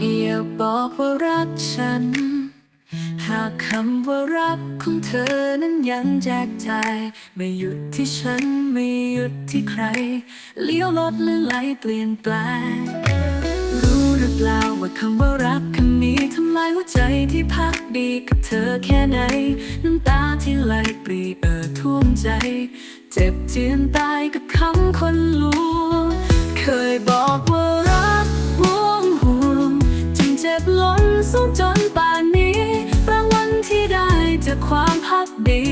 อย่าบอกว่ารักฉัน หากคำว่ารักของเธอนั้นยังแจกใจไม่หยุดที่ฉันไม่หยุดที่ใคร เลี้ยวลดและไหลเปลี่ยนแปลงรู้หรือเปล่าว่าคำว่ารักคำนี้ทำลายหัวใจที่พักดีกับเธอแค่ไหน น้ำตาที่ไหลปรีเอ่อท่วมใจ เจ็บเจียนตายกับคำคนลวงเคยบอกว่า กดี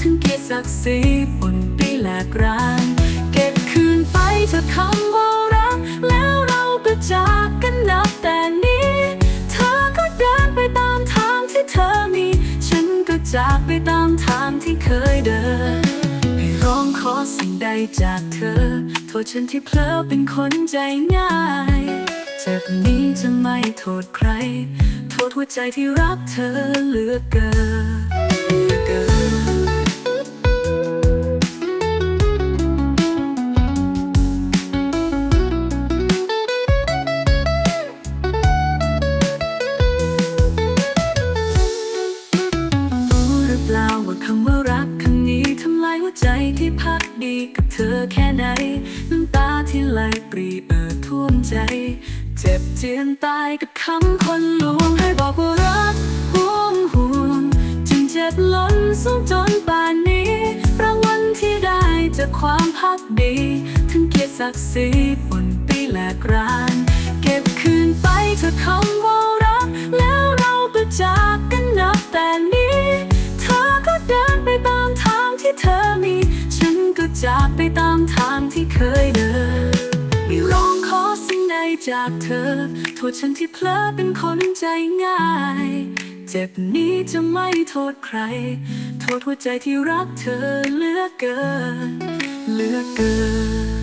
ถึงเกียรติศักดิ์ศรีปนปีแหลกรานเก็บคืนไปเธอคำว่ารัก แล้วเราก็จากกันนับแต่นี้ เธอก็เดินไปตามทางที่เธอมี ฉันก็จากไปตามทางที่เคยเดินไม่ร้องขอสิ่งใดจากเธอ โทษฉันที่เพลอเป็นคนใจง่ายจากนี้จะไม่โทษใคร โทษหัวใจที่รักเธอเหลือเกิน ว่าคำว่ารักคำนี้ทำลายหัวใจที่พักดีกับเธอแค่ไหนน้ำตาที่ไหลปรีเอ่อท่วมใจ เจ็บเจียนตายกับคำคนลวงให้บอกว่ารักห่วงห่วงจึงเจ็บล้นสู้จนป่านนี้ รางวัลที่ได้จากความพักดีถึงเกียรติศักดิ์ศรีปนปีแหลกรา ไปตามทางที่เคยเดินไม่ร้องขอสิ่งใดจากเธอ โทษฉันที่เพลอเป็นคนใจง่าย เจ็บนี้จะไม่โทษใคร โทษหัวใจที่รักเธอเหลือเกินเหลือเกิน